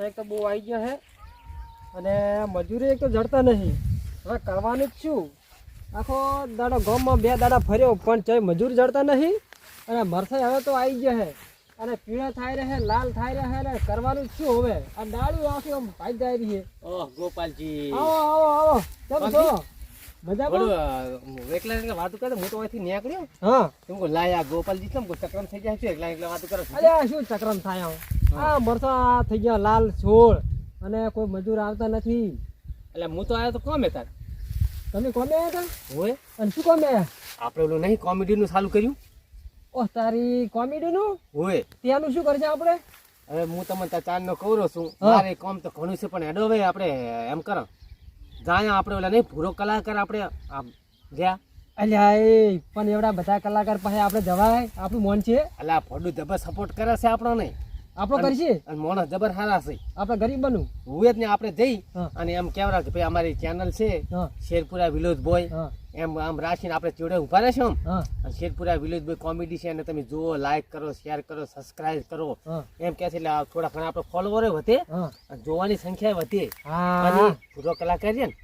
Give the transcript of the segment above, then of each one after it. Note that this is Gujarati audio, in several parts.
વરસાદ તો બહુ આવી ગયો છે. અને મજૂરી એક તો જડતા નહીં. હવે કરવાનું જ શું? આખો દાડો ગામમાં બે દાડા ફર્યો પણ ચાય મજૂર જડતા નહીં. અને મરસાઈ હવે તો આવી ગયો છે. અને પીળા થાય રહે લાલ થાય રહે ને કરવાનું જ શું હવે? આ દાડું આખી આમ ભાઈ જાય રહી છે. ઓહ ગોપાલજી. આવો આવો આવો. બોલો એકલા એકલા વાતો કરે હું તો અહીંથી નીકળ્યો. હા. કેમ કે લાયા ગોપાલજી કેમ ચક્રમ થઈ ગયા છે એકલા એકલા વાતો કરે અરે શું ચક્રમ થાય આમ? આ મરસા થઈ ગયા લાલ છોડ અને કોઈ મજૂર આવતા નથી. એટલે હું તો આવ્યો તો કોમે તાર. તમે કોમે આવ્યા હતા હોય. અને શું કોમે આપણે ઓલું નહીં કોમેડીનું ચાલુ કર્યું. ઓહ તારી કોમેડી નું હોય. ત્યાંનું શું કરશે આપણે? હવે હું તમને ચાંદનો કવરો છું. મારે કોમ તો ઘણું છે પણ એડો હવે આપણે એમ કરો. જાય આપણે ઓલા નહીં પૂરો કલાકાર આપણે આમ ગયા અલ્યા એ પણ એવડા બધા કલાકાર પાસે આપણે જવાય? આપણું મન છે? એટલે આ ફોડું જબર સપોર્ટ કરે છે આપણો નહીં. આપણો કરશે? અને મોણસ જબર હારા છે. આપણે ગરીબ બનવું. હું જ ને આપણે જઈ અને એમ કેવડા કે ભાઈ અમારી ચેનલ છે શેરપુરા વિલોજ બોય એમ આમ રાખીને આપણે જોડે ઊભા રહેશું અને શેરપુરા વિલેજ કોમેડી છે અને તમે જુઓ લાઈક કરો શેર કરો સબસ્ક્રાઇબ કરો. એમ કહે છે એટલે થોડા ઘણા આપણે ફોલોવર વધે અને જોવાની સંખ્યા વધે. અને પૂરો કલાકાર છે ને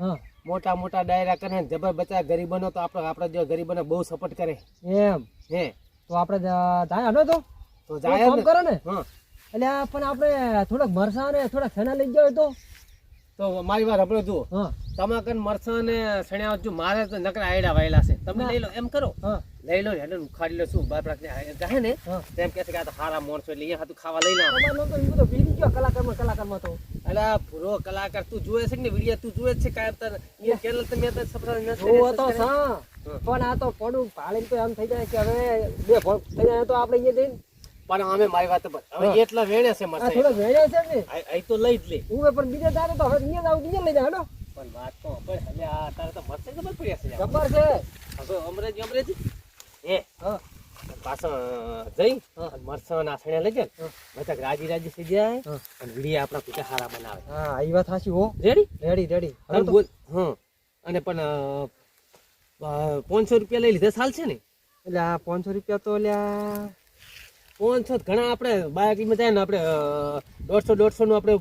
મોટા મોટા ડાયરા કરે જબર બચા ગરીબોનો તો આપણે આપણે જો ગરીબોને બહુ સપોર્ટ કરે. એમ. હે. તો આપણે જાય હડો તો? તો જાય કરો ને. એટલે પણ આપણે થોડાક મરસા ને થોડાક ફેના લઈ ગયો તો. તો મારી વાત આપણે જુઓ. તમાકન મરસા ને સણ્યા જો મારે તો નકરા આયડા વાયેલા છે. તમે ના. લઈ લો એમ કરો. લઈ લો એટલે ઉખાડી લો શું બાર જાય ને હા. તો એમ કહે છે કે આ તો હારા માણસો એટલે અહીંયા હાથું ખાવા લઈ લે તમારો તો એ બધો પીરી ગયો કલાકારમાં કલાકારમાં તો? અલા પૂરો કલાકાર તું જોવે છે કે ને વિડિયા તું જોવે છે કાયમ તાર એ ચેનલ તમે તો સબસ્ક્રાઇબ ન જોવો તો સા. પણ આ તો પડું ભાળીને તો એમ થઈ જાય કે હવે બે થઈ જાય તો આપણે અહીંયા જઈને પણ અમે મારી વાત પર. હવે એટલા વેણે છે મરસાઈ થોડો વેળ્યા છે ને. અહીં તો લઈ જ લે. હું પણ બીજે તારે તો હવે અહીંયા આવું અહીંયા લઈ જાય હેડો. પણ વાત તો હવે એટલે આ તારે તો મરસાઈ ખબર પડ્યા છે ખબર છે. હવે અમરેજી અમરેજી એ હા. પાછો જઈ મરસાના આસણે લઈ જાય. બધા રાજી રાજી થઈ જાય અને વિડિયો આપણા પિતા હારા બનાવે. હા એ વાત સાચી હો. રેડી રેડી રેડી બોલ હા. અને પણ પાંચસો રૂપિયા લઈ લીધા ચાલશે ને? એટલે આ પાંચસો રૂપિયા તો લ્યા પાંચસો ઘણા આપણે બાઇકમાં જાય ને આપણે દોઢસો દોઢસો નું આપણે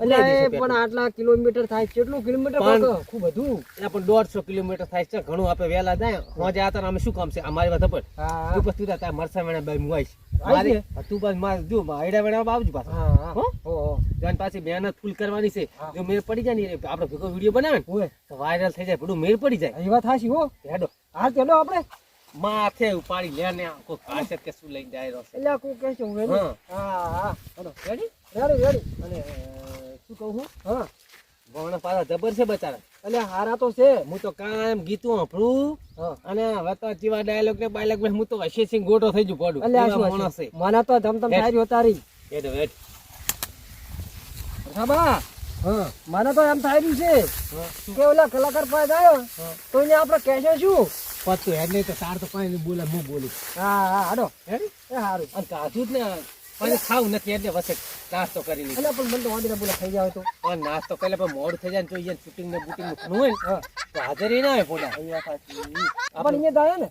પણ આટલા કિલોમીટર થાય કેટલું કિલોમીટર ખૂબ બધું એટલે પણ દોઢસો કિલોમીટર થાય છે ઘણું આપણે વહેલા જાય. હોજે આતા અમે શું કામ છે? અમારી વાત પણ તું પછી તું તાર મરસા વેણા બાઈ મુવાઈ તું બસ માર જો આઈડા વેણા આવજો પાછા. હા પાછી મહેનત ફૂલ કરવાની છે. જો મેર પડી જાય ને આપણે ભેગો વીડિયો બનાવે ને તો વાયરલ થઈ જાય બધું મેર પડી જાય. એ વાત હાશી હો. હેડો. હા ચલો આપણે. માથે ઉપાડી લે ને આખો કાશે કે શું લઈને જાય રહ્યો એટલે કોઈ કહે છે હું. હા. હા. રેડી રેડી રેડી અને શું કહું હું હા. ભવણા પાછા જબર છે બચારા. એટલે હારા તો છે. હું તો કાયમ ગીતું સાંભળું અને હવે તો જીવા ડાયલોગ ને બાયલોગમાં હું તો હશે સિંહ ગોટો થઈ જુ પડું એટલે માણસ છે. મને તો ધમધમ હેડ. તારી એ તો વેટ સાબા હા. મને તો એમ થાય છે કે ઓલા કલાકાર પાસે આવ્યો તો એને આપણે કહેશે શું? પતું હેડ નહીં તો તાર તો પાણી બોલે હું બોલું. હા હા હાડો હેડી. એ સારું અને કાજુ જ ને પાણી ખાવું નથી એટલે વસે નાસ્તો કરી લીધો. પણ મને તો વાંધો બોલા થઈ જાય તો. પણ નાસ્તો કરે પણ મોડું થઈ જાય ને જોઈએ શૂટિંગ ને બુટિંગનું હોય ને. હા. તો હાજર ના આવે ફોટા પણ અહીંયા જાય ને?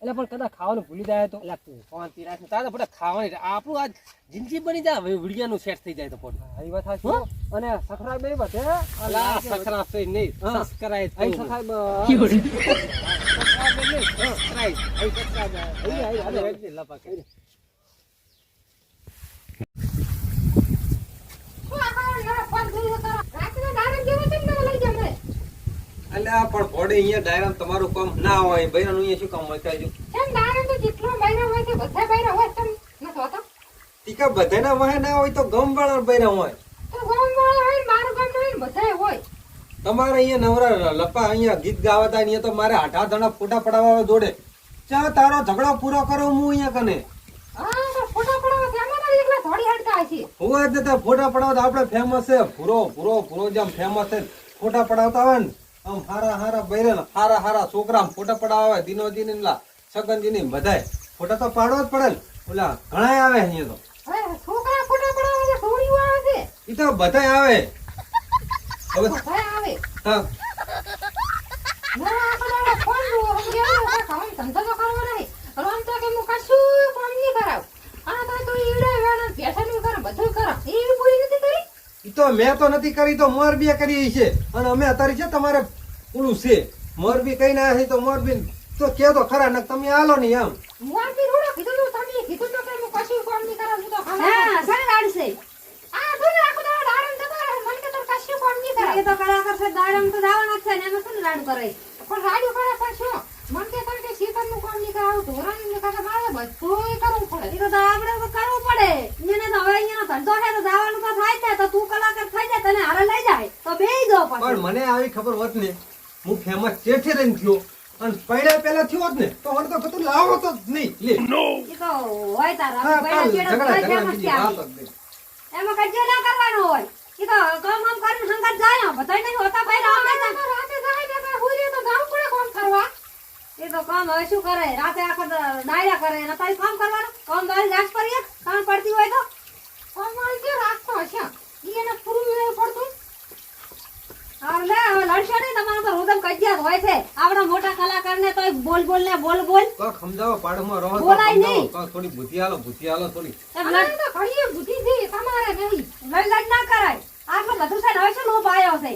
એટલે પણ કદાચ ખાવાનું ભૂલી જાય તો. એટલે તું શાંતિ રાખ ને તારે ફોટા ખાવાની આપણું આ જિંદગી બની જાય વિડિયાનું સેટ થઈ જાય તો પોતા હા, એ વાત સાચી. અને સખરા બે વાત હે? સખરા નહીં. હા. સબસ્ક્રાઇબ સખરા હોય પણ ભોડે અહીંયા ડાયરામ તમારું કામ ના હોય, બૈરાનું અહીંયા શું કામ હોય કાજુ ટીકા બધાના વાહે ના હોય તો ગમ વાળા બૈરા હોય. તમારે અહીંયા નવરા લપા અહીંયા ગીત ગાવાતા અહીંયા તો મારે આઠા ધણા ફોટા પડાવવા જોડે. ચા તારો ઝઘડો પૂરો કરો હું અહીંયા કને? હું જ નહીં ફોટા પડાવતા આપણે ફેમસ છે ભૂરો ભૂરો ભૂરો જેમ ફેમસ છે ફોટા પડાવતા આવે ને આમ હારા હારા બૈરા ને હારા હારા છોકરા ફોટા પડાવે આવે દિનો દિન લા સગનજી ની બધાય. ફોટા તો પાડવો જ પડે ને ઓલા ઘણા આવે અહીંયા તો. એ તો બધાય આવે. હવે હા ઈ તો તો મેં તો નથી કરી તો મોરબી કરી છે અને અમે અત્યારે છે તમારે ઓલું છે. મોરબી કઈ ના છે તો મોરબી તો કે તો ખરા ને તમે આલો નહીં એમ. મોરબી કીધું તું તમે કીધું તો કે હું કશું કામ નહીં કરું હું તો હા સરે રાડશે આ તું આખો દાડો દાડમ જતો રહે મને કે તાર કશું કામ નહીં કરે એ તો કલાકાર છે દાડમ તો દાવાના છે ને એમાં શું રાડ કરે પણ રાડ્યું કરે પણ શું? મન કે તાર કે શીતળનું કામ નહીં કરાવું ધોરણ ને કાકા મારે બધું કરવું પડે. એ તો આપણે તો કરવું પડે. એને તો હવે અહીંયા ધંધો છે તો દાવાનું તો થાય જ તો તું કલાકાર થઈ જાય તને હારે લઈ જાય તો બેહી દો પણ મને આવી ખબર હોત ને હું ફેમસ ચેઠે રહીને થયો અને પહેલા પહેલા થયો ને તો હવે તો કતું લાવો તો નહીં લે. એ તો હોય તાર પહેલા ચેડો ફેમસ છે. એમાં કજ્જો ના કરવાનો હોય એ તો કામ આમ કરીને હંગાત જાય બધાય નહીં હોતા ભાઈ રાતે રાતે તો રાતે જાય ને તો હુઈ તો જાવું પડે કામ કરવા એ તો કામ હવે શું કરે? રાતે આખો ડાયરા કરે. અને તારી કામ કરવાનું? કામ તારી રાત કરીએ કામ પડતી હોય તો? કામ વાળી કે રાખતો હશે ઈ એને પૂરું નહીં પડતું. હા લે હવે લડશો નહીં. તમારે તો રોદમ કજિયાત હોય છે. આપણા મોટા કલાકાર ને તો બોલ બોલ ને બોલ બોલ. તો સમજાવો પાડોમાં રહો બોલાય નહીં. થોડી બુદ્ધિ આલો બુદ્ધિ આલો થોડી. લડ તો ઘડીએ બુદ્ધિ થી તમારે નહીં. લડ લડ ના કરાય. આટલું બધું છે હવે શું લોભ આવ્યો છે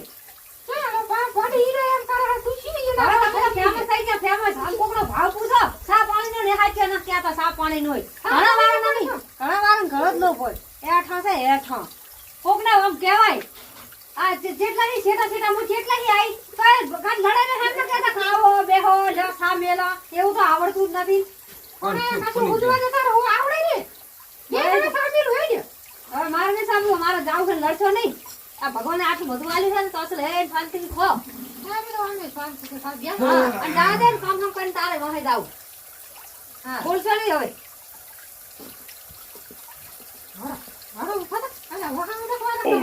પાણી નો? નો ઘણા વાર નહીં. ઘણા વાર ઘણો જ લોભ હોય. એઠા છે એઠા કોકને આમ કહેવાય આ જેટલા ની છેટા છેટા હું જેટલા ની આઈ તો ને કહેતા ખાવો બેહો લો સામેલો એવું તો આવડતું જ નથી. પણ શું ઉજવા જતા રહો આવડે ને. બે જણા સામેલ હોય ને. હવે મારે મારે જાવ લડશો નહીં. આ ભગવાને આટલું બધું આલ્યું છે ને તો અસલ હે ફાલતી ખો.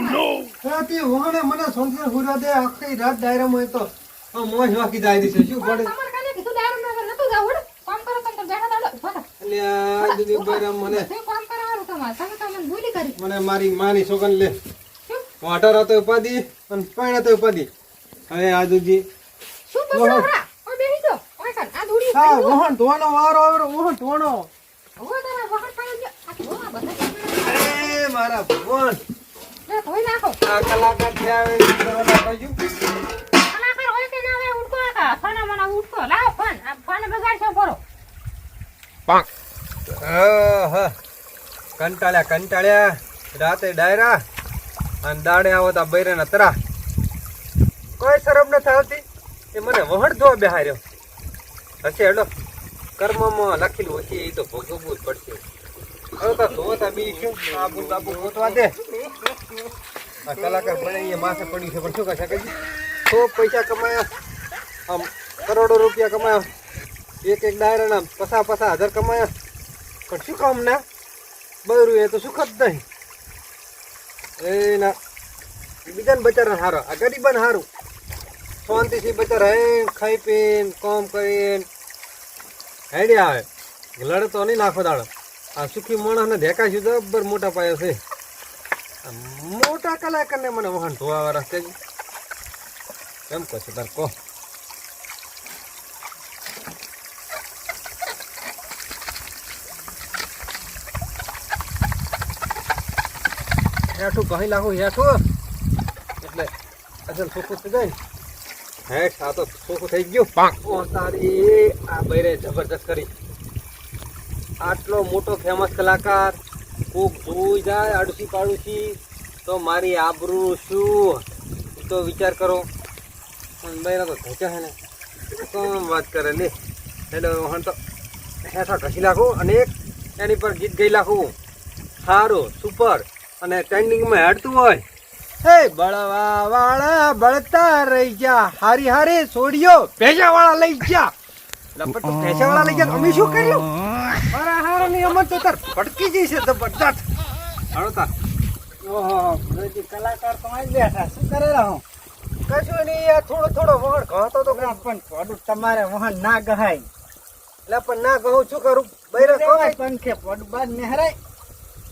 વહાણે મને સોનસર હુરા દે આખી રાત ડાયરામાં હોય તો. મોજ વાકી જાય છે શું પડે? કીધું દારૂ ના નતું જાવું કામ કરો તમે બેઠા દાડો ઊભા થા. એટલે આ મને કામ કરાવવાનું તમારે. તમે તો ભૂલી કરી. મને મારી માની સોગન લે. વાટર હતો ઉપાધિ અને પાણી તો ઉપાધિ. હવે આજુજી શું બગડો? ઓય બેહી જાઓ. ઓય કાન, આ ધૂળી હા. વહાણ ધોવાનો વારો આવ્યો વહાણ ધોવાનો હવે તારા વહાણ પાડી દો. આ ધો, આ બધા અરે મારા ભગવાન ના ધોઈ નાખો. આ કલાકાર છે આવે કરવાના કહ્યું? કલાકાર હોય કે ના હોય, ઉડકો આ ફાના માના ઉડકો લાવ ફાન. આ ફાને બગાડશો ભરો. હ કંટાળ્યા કંટાળ્યા રાતે ડાયરા અને દાડે આવો તા બૈરાના તરા કોઈ શરમ નથી આવતી? એ મને વહણ ધોવા બેહાર્યો. હશે, હેડો. કર્મમાં લખેલું હશે એ તો ભોગવવું જ પડશે. હવે તો બી શું? આબુ બાબુ ગોતવા દે. આ કલાકાર પૈસા કમાયા. આમ કરોડો રૂપિયા કમાયા. એક એક ડાયરાના પસા પસા હજાર કમાયા. પણ શું કામ ના? બરું એ તો સુખ જ નહીં. એના બીજાને બચારા હારો. આ ગરીબાને હારું. શાંતિથી બધા હે ખાઈ પીને, કામ કરીને હેડી આવે. લડતો નહીં નાખો દાડો. આ સુખી માણસને ધેકા છે જબ્બર મોટા પાયા છે. મોટા કલાકારને મને વહાણ ધોવા છે. કેમ કહો છો તાર, કહો. હેઠું કહી લાગુ, હેઠું. એટલે અસલ ચોખ્ખું થઈ જાય. હેઠ આ તો ખોખું થઈ ગયું. ઓ તારી આ બૈરે જબરજસ્ત કરી. આટલો મોટો ફેમસ કલાકાર કોક જોઈ જાય આડુસી પાડુસી તો મારી આબરૂ શું? તો વિચાર કરો. પણ બૈરા તો ધોચા હે ને. કોણ વાત કરે લે. એટલે હું તો હેઠા ઘસી નાખું અને એક એની પર ગીત ગઈ નાખું. સારું સુપર અને ટ્રેન્ડિંગમાં હેડતું હોય. હે બળવા વાળા બળતા રહી ગયા હારી હારી છોડ્યો ભેજા વાળા લઈ ગયા પણ વાળા લઈ ગયા અમે શું કર્યું? મારા હારા ની અમર તો તાર ભટકી જઈ છે જબરદસ્ત હાલો તાર. ઓહો કલાકાર તો અહીં બેઠા શું કરે રહો? કશું નહીં થોડો થોડો વહણ કહતો તો પણ તમારે વહન ના ગહાય. એટલે પણ ના કહું શું કરું? બૈરે કહું પંખે પડું બાદ નેહરાય.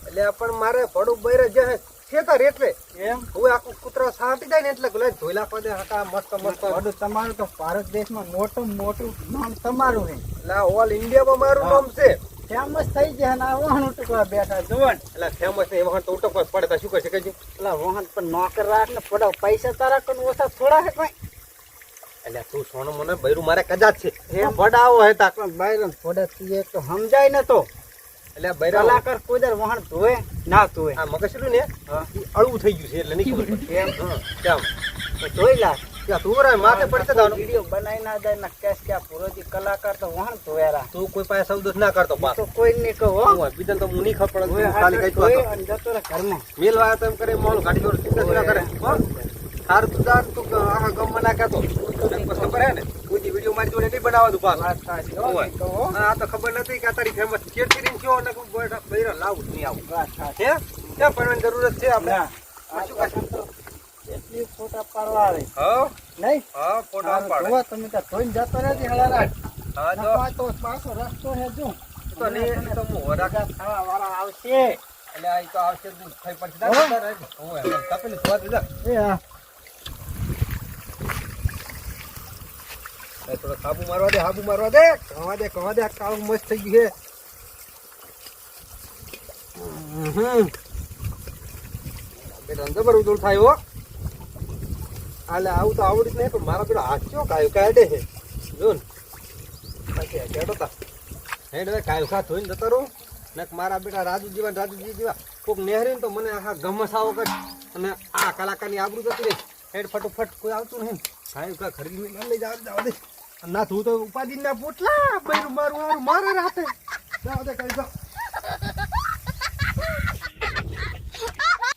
એટલે પણ મારે પડું બૈરે જે છે તાર એટલે. એમ? હવે આખું કૂતરો સાટી જાય ને એટલે ગુલાબ ધોઈલા પડે હતા મસ્ત મસ્ત. બધું તમારું તો ભારત દેશમાં મોટું મોટું નામ તમારું હે એટલે ઓલ ઇન્ડિયામાં મારું નામ છે. ફેમસ થઈ ગયા ને આ વહાણ ઉટકવા બેઠા જોવન એટલે ફેમસ ને વાહન તો ઉટકવા પડે તો શું કરી શકે છે એટલે વાહન પણ નોકર રાખ ને પડાવ પૈસા તારા કોણ ઓછા થોડા હે કોઈ? એટલે તું સોનું મને બૈરું મારે કદાચ છે. એમ વડાવો હે તાક બાયરન થોડે તો સમજાય ને તો એટલે બૈરા કલાકાર કોઈ દર વાહન ધોવે ના ધોવે. આ મગસડું ને અળવું થઈ ગયું છે એટલે નહીં ખબર પડે. એમ કેમ? ધોઈ લા. તું માથે પડતે દાવાનું વીડિયો બનાવી ના દે ને કેસ કે કલાકાર તો વાહન ધોયારા તું કોઈ પાસે શબ્દ ના કરતો પાસ તો કોઈ ને કહો બીજા હું બીજાને તો મુની ખબર પડે ખાલી કઈ તો. ઘરમાં. કરે મોલ ગાડી જોડે ચિંતા કરે? તારું તું તું આખા ગામમાં ના કહેતો. તને ખબર હે ને? વીડિયો મારી જોડે નહીં બનાવવાનું હો, હા, આ તો ખબર નથી કે તારી ફેમસ ચેડચીડીને કયો ને કોઈ બૈરા- લાવું નહીં આવું. હે? ક્યાં પડવાની જરૂરત છે આપણે? શું કાઢી? એટલી ફોટા પાડવા આવે. હા? નહીં? હા ફોટો સારું, તમે ત્યાં ધોઈને જતો રહેજે હળારાજ. હા તો પાછો રસ્તો હે જો. તો નહીં તો હું વરાગ ખાવાવાળા આવશે. એટલે આ તો આવશે થઈ પડશે. હવે તપેલી ધોવા દીધા. એ હા. થોડો સાબુ મારવા દે, સાબુ મારવા દે. કવા દે કવા દે, આ કાળું મસ્ત થઈ ગયું છે. હમ. બેટા જબર થાય હો. આલે, આવું તો આવડી જ પણ મારા પેલો હાથ ચો કાઢે છે. જો ને. કેડો તા. હેડ હવે કાયો ખા ધોઈને જતો રહું. ને મારા બેટા રાજુ ને રાજુજી જીવા કોક નેહરીને તો મને આખા ગમસાવો કર. અને આ કલાકારની આબરૂ જતી રહી. હેડ ફટોફટ કોઈ આવતું નહીં. કાયો કા ખરીદી ના લઈ જાવ જાવ દે. ના તું તો ઉપાધિ ના પોટલા બૈરું મારું મારું મારે રાતે. જાવ દે કરી જાવ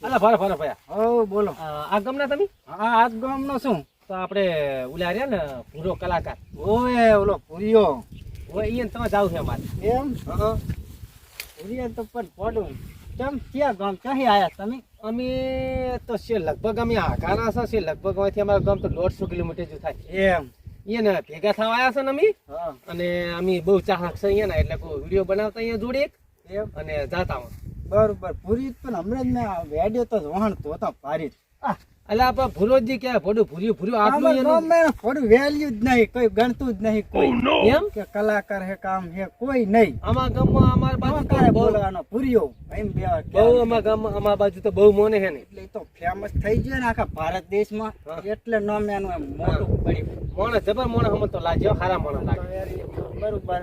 અલા ફરે ફરે ભયા ઓ બોલો. આ ગમના તમે? હા આજ ગામનો શું તો આપણે ઉલ્યા રહ્યા ને પૂરો કલાકાર. ઓએ ઓલો પૂરિયો ઓ અહીંયા તમે જાવ છે અમારે. એમ? પૂરિયો તો પણ પડું. કેમ ક્યાં ગામ ક્યાંથી આયા તમે? અમે તો છે લગભગ અમે છે છે લગભગ અહીંથી અમારું ગામ તો દોઢસો કિલોમીટર જેવું થાય. એમ. અહીંયા ને ભેગા થવા આવ્યા છે ને અમે? હા. અને અમે બહુ ચાહક છે અહીંયા ને એટલે વીડિયો બનાવતા અહીંયા જોડે એક અને જાતા બરોબર. પૂરી પણ હમણાં જ મેં વેડ્યો તો વહાણ તો હતા પારી એટલે આપણે ભૂરોજી કે ભોડું ભૂર્યું ભૂર્યું આટલું એનું? થોડું વેલ્યુ જ નહીં કોઈ ગણતું જ નહીં કોઈ. એમ? કે કલાકાર હે કામ હે કોઈ નહીં. અમારા ગામમાં અમારા બાજુ તો બહુ બોલવાનો ભૂર્યો એમ બે બહુ અમારા ગામમાં અમારા બાજુ તો બહુ મોને છે ને. એટલે તો ફેમસ થઈ ગયો ને આખા ભારત દેશમાં એટલે નામ એનું એમ મોટું પડ્યું. મોણે જબર મોણે હમણાં તો લાગ્યો હારા મોણે લાગે બરોબર.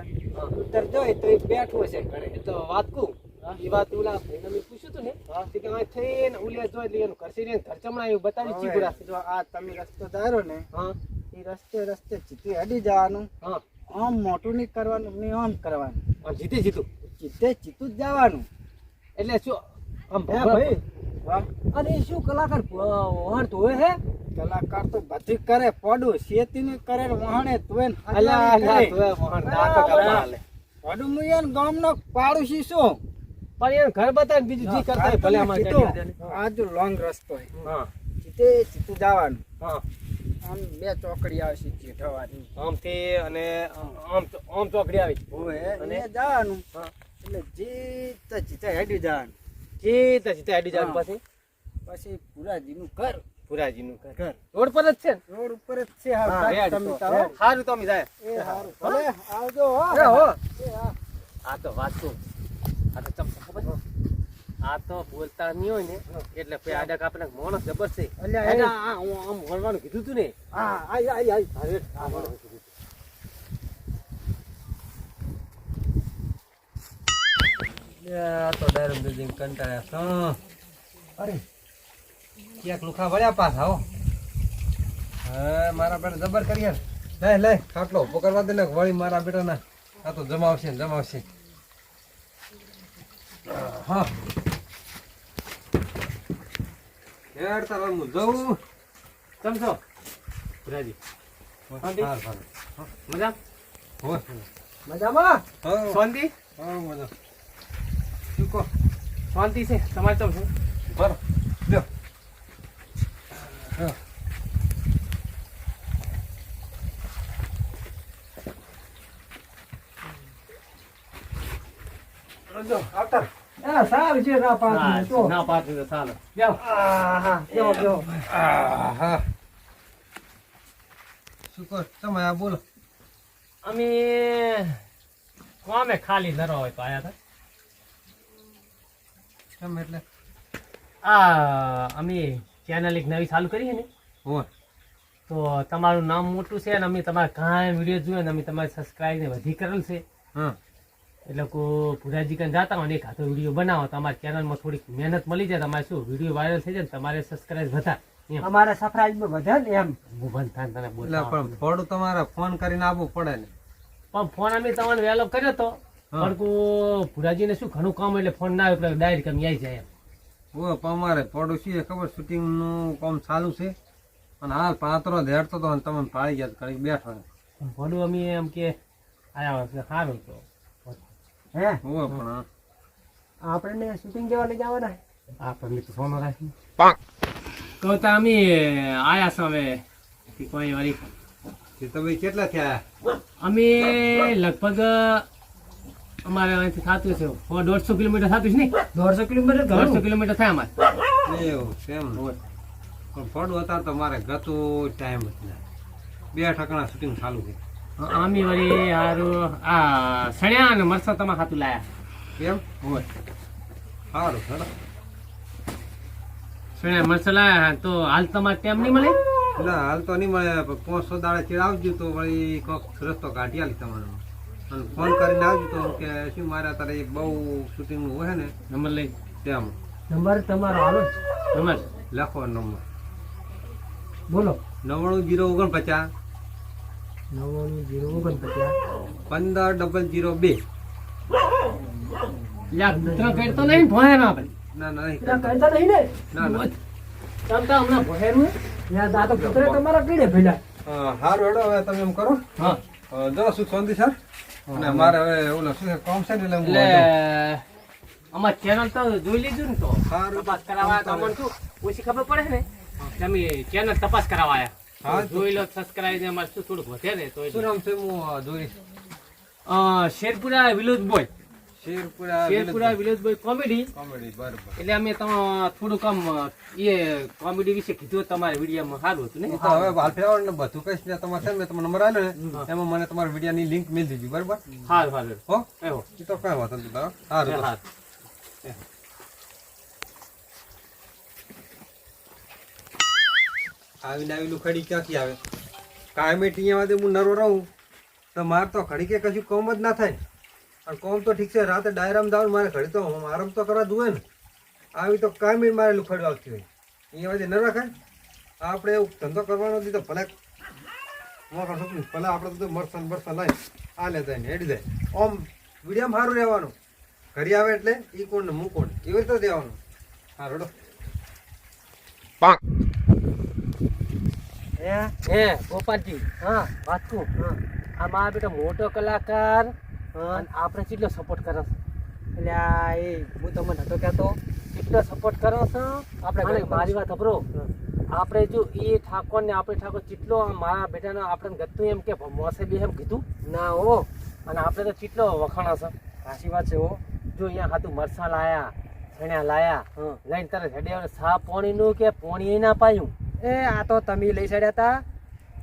ઉત્તર જોઈ તો એ બેઠો છે ઘરે. તો વાત કહું. એ વાત ઓલા ભાઈને પૂછ્યું હતું ને તે કે થઈને ઉલિયા જોઈ એટલે એનું ઘર ને ઘર એવું બતાવી ચીકુરા જો આ તમે રસ્તો ધારો ને હા એ રસ્તે રસ્તે ચીતી હડી જવાનું હા આમ મોટું નહીં કરવાનું નહીં આમ કરવાનું જીતે જીતું ચીતું જ જવાનું એટલે શું આમ ભાઈ એ શું કલાકાર વહાણ તો હે કલાકાર તો બધી કરે પડું શેતી કરે ને વહાણે તોય અલ્યા અલ્યા વહાણ ના તો પડું એને ગામનો પાડોશી છું પણ એને ઘર બતાવીને બીજું જી કરતા હોય ભલે આમાં આ જો લોંગ રસ્તો હોય. હા. જીતે ચીતું જવાનું. હા. આમ બે ચોકડી આવશે ચીઠવાની આમથી અને આમ આમ ચોકડી આવી. હોય અને? જવાનું. હા. એટલે જીત જીતે હેડી જવાનું. જીત જીતે હેડી જવાનું. પછી? પછી પુરાજીનું ઘર. પુરાજીનું ઘર. રોડ પર જ છે રોડ ઉપર જ છે તમે સારું તો જાય એ સારું ભલે આવજો હો. એ હો. એ તો વાત આ તો ચમ ખબર આ તો બોલતા નહીં હોય ને એટલે પછી આડા કાપના માણસ જબર છે. અલ્યા, આ હું આમ વળવાનું કીધું તું ને. હા, આઈ, આઈ, આઈ. હવે આ વળવાનું કીધું તું. ડાયરેક્ટ બિલ્ડિંગ કંટાળ્યા અરે ક્યાંક લુખા વળ્યા પાછા આવો હા મારા બેટા જબર કરીએ લે લે ખાટલો કરવા દે ને વળી મારા બેટાના. આ તો જમાવશે ને જમાવશે. હા હેડ તારા હું જઉં ચમ છો હા. મજા હો. મજામાં હા, શાંતિ હા, મજા. શું કહો? શાંતિ છે તમારે ચમ છે બરો. હા. જો, આવતા. હા, સારું છે ના પાછું તો. ના પાછું તો જાઓ. તમે આ બોલો. અમે કોમે ખાલી નરો હોય તો આયા હતા. કેમ એટલે? આ અમે ચેનલ એક નવી ચાલુ કરી છે ને. હોય. તો તમારું નામ મોટું છે અને અમે તમારા કાંઈ વીડિયો જોયો ને અમે તમારી સબસ્ક્રાઈબ ને વધી કરેલ છે. હા. એટલે કો ભુરાજી કન જાતા હોય ને એક હાથો વીડિયો બનાવો તમારી ચેનલમાં થોડીક મહેનત મળી જાય તમારે શું વીડિયો વાયરલ થઈ જાય ને તમારે સબસ્ક્રાઈબ વધારે. અમારા અમારે સફરાઈમાં વધે ને એમ. હું બંધ થાય તને એટલે પણ થોડું તમારે ફોન કરીને આવવું પડે ને. પણ ફોન અમે તમને વહેલો કર્યો તો. હા. પણ કો ભુરાજીને શું ઘણું કામ એટલે ફોન ના આવ્યો ડાયરેક્ટ અમે આવી જાય એમ. ઓ અમારે પડોશી ખબર શૂટિંગનું કામ ચાલુ છે. અને હાલ પાત્રો ધેડતો તો અને તમને પાડી ગયા કરી બેઠો ભલું અમે એમ કે આયા સારું તો. હે? હું પણ આપણે શૂટિંગ જેવા લઈ જવાના? આપણને તો સોનો રાખી. તો તો અમે આયા કે કોઈ વારી. તમે કેટલા થયા? અમે લગભગ અમારે અહીંથી થતું છે સો દોઢસો કિલોમીટર થતું છે ને? દોઢસો કિલોમીટર દોઢસો કિલોમીટર થાય અમારે. એવું છે એમ ને. પણ પડું હતા તો મારે ગતું ટાઈમ જ ના. બે ઠકણા શૂટિંગ ચાલુ છે. અમે વળી હારું આ સણ્યા અને મરસા તમા હાથું લાયા. કેમ? હોય સારું ચલો સણ્યા મરસા લાયા તો હાલ તમારે ટેમ નહીં મળે? ના હાલ તો નહીં મળે. પણ પાંચસો દાડે ચીડ આવજો તો વળી કોક રસ્તો કાઢી આલી તમારો. અને ફોન કરીને આવજો તો કે શું મારે તારે બહુ શૂટિંગનું હોય ને નંબર લઈ. તેમ. નંબર તમારો હાલો. નંબર. લખો નંબર. બોલો. નવ્વાણું જીરો ઓગણપચાસ. નવ્વાણું જીરો ઓગણપચાસ. પંદર ડબલ જીરો બે. યા કૂતરા કરતો નહીં ભોય ના ના ના નહીં પેલા નહીં ને? ના ના. તમ હમણાં ભોયનું? યાર આ તો કૂતરા તમારા કીડે ભેલા અ, હારું હેડો હવે તમે એમ કરો. હા. જો શું શાંતિ સર? અને મારે હવે ઓલો શું છે છે ને એટલે અમાર ચેનલ તો જોઈ લીધું ને તો. સારું. તપાસ કરાવવા તો અમને શું ઓછી ખબર પડે ને? તમે ચેનલ તપાસ કરાવવા હા, જોઈ લો સબસ્ક્રાઇબ ને અમારે થોડુંક વધે ને તો શું નામ છે હું જોઈશ Sherpura Vilod boy. Sherpura Sherpura Vilod boy comedy. Comedy બરાબર. એટલે અમે તો થોડુંક આમ એ કોમેડી વિશે કીધું તમારા વિડીયોમાં સારું હતું ને? હવે વાલફેવર ને બધું કહીશ ને તમારે છે ને મેં તમારો નંબર આલ્યો ને એમાં મને તમારા વિડીયોની લિંક મિલ દીધી બરાબર? હાલ હાલ હો? એ તો કઈ વાત નહીં હા સારું સારું આવીને આવી લુખડી ક્યાંથી આવે? કાયમી ટીયામાંથી હું નરો રહું. તો મારે તો ખડી કે કશું કોમ જ ના થાય. અને કોમ તો ઠીક છે, રાતે ડાયરામ જાવ મારે ઘડી તો આરામ તો કરવા દુએ ને. આવી તો કાયમી મારે લુખડી આવતી હોય. અહીંયામાંથી ન રખાય. આપણે એવું ધંધો કરવાનો દીધો ભલે ભલે આપણે તો મરસન બરસન લાય, આ લે જાય હેડી જાય. ઓમ વિડીયામાં સારું રહેવાનું. ઘરે આવે એટલે ઈ કોણ ને મૂકોણ કોણ? એવી રીતે દેવાનું હા, રડો. હે હે? ગોપાલજી. હા. વાત કહું હા. આ મારા બેટા મોટો કલાકાર આપણે કેટલો સપોર્ટ કરે છે? એટલે આ એ હું તમને નતો કહેતો કેટલો સપોર્ટ કરો છો? આપણે મારી વાત ખબરો. આપણે જો એ ઠાકોર ને આપણે ઠાકોર કેટલો મારા બેટાને આપણે ગતું એમ કે મોસે બી એમ કીધું? ના હો. અને આપણે તો કેટલો વખાણા છે. સાચી વાત છે હો. જો અહીંયા ખાતું મરસા લાયા છણ્યા લાયા લઈને તરત હેડે સા પાણીનું કે પોણી ના પાયું? એ આ તો તમે લઈ ચડ્યા હતા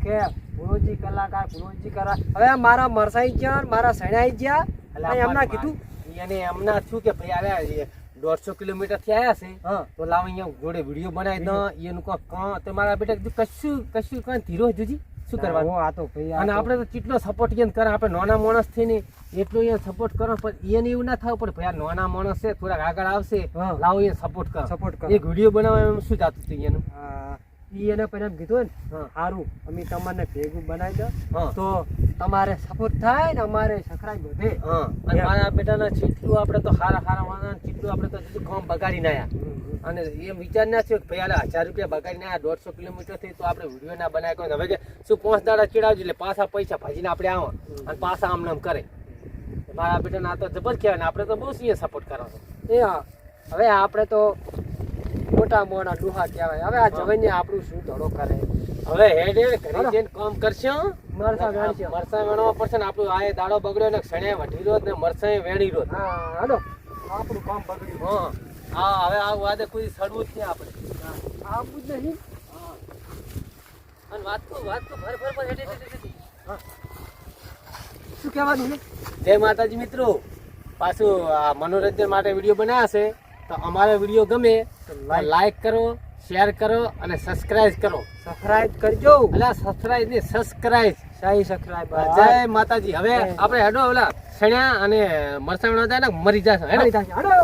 કે પુરોજી કલાકાર પુરોજી કલા હવે મારા મરસાઈ ગયા મારા સણાઈ ગયા. એટલે એમના કીધું. એને એમના થયું કે ભાઈ આવ્યા દોઢસો કિલોમીટરથી આવ્યા છે તો લાવ અહીંયા જોડે વીડિયો બનાવી દો એનું કોઈ કાં તો મારા બેટા કીધું કશું કશું કઈ ધીરો જુજી શું કરવાનું આ તો ભાઈ અને આપણે તો કેટલો સપોર્ટ એને કરે આપણે નાના માણસ થઈને એટલો અહીંયા સપોર્ટ કરો પણ એને એવું ના થવું પડે ભાઈ આ નાના માણસ છે થોડાક આગળ આવશે. લાવો એને સપોર્ટ કરો. સપોર્ટ કરો. એક વીડિયો બનાવવા શું જાતું હતું એનું એને એમ કીધું ને સારું અમે તમને ભેગું બનાવી દો. તો તમારે સપોર્ટ થાય ને અમારે સખરાઈ વધે અને. મારા બેટાના ચીટલું આપણે તો હારા હારા વાળા ચીટલું આપણે તો હજુ કામ બગાડીને આયા અને એમ વિચાર ના થયો કે ભાઈ આલે હજાર રૂપિયા બગાડીને આયા દોઢસો કિલોમીટરથી તો આપણે વીડિયો ના બનાવી કોઈ હવે કે શું પાંચ દાડા ચીડાવજો એટલે પાછા પૈસા ભાજીને આપણે આવો અને પાછા આમ નામ કરે. મારા બેટાના આ તો જબર કહેવાય ને આપણે તો બહુ સિંહ સપોર્ટ કરો છો. એ હા. હવે આપણે તો મોટા મોટા ડુહા કહેવાય. હવે આ જવાઈને આપણું શું ધડો કરે? હવે હેડ હેડ ઘરે જઈને કામ કરશે મરસા વેણશે. વેણવા પડશે ને આપણું આ દાડો બગડ્યો ને ક્ષણે વઢી રોજ ને મરસા વેણી હા હાલો. આપણું કામ બગડ્યું. હા. હા હવે આ વાદે કોઈ સડવું જ નહીં આપણે. આવું જ નહીં. અને વાત તો વાત તો ભર ભર હેઠે. શું કહેવાનું જય માતાજી મિત્રો. પાછું આ મનોરંજન માટે વીડિયો બનાવ્યા છે. તો અમારો વીડિયો ગમે તો લાઈક કરો શેર કરો અને સબસ્ક્રાઇબ કરો. સબસ્ક્રાઇબ કરજો. એટલે સબસ્ક્રાઇબ ને સબસ્ક્રાઇબ સહી સબસ્ક્રાઇબ જય માતાજી. હવે આપણે હેડો ઓલા સણ્યા અને મરસાણ ને મરી જશે. હડો.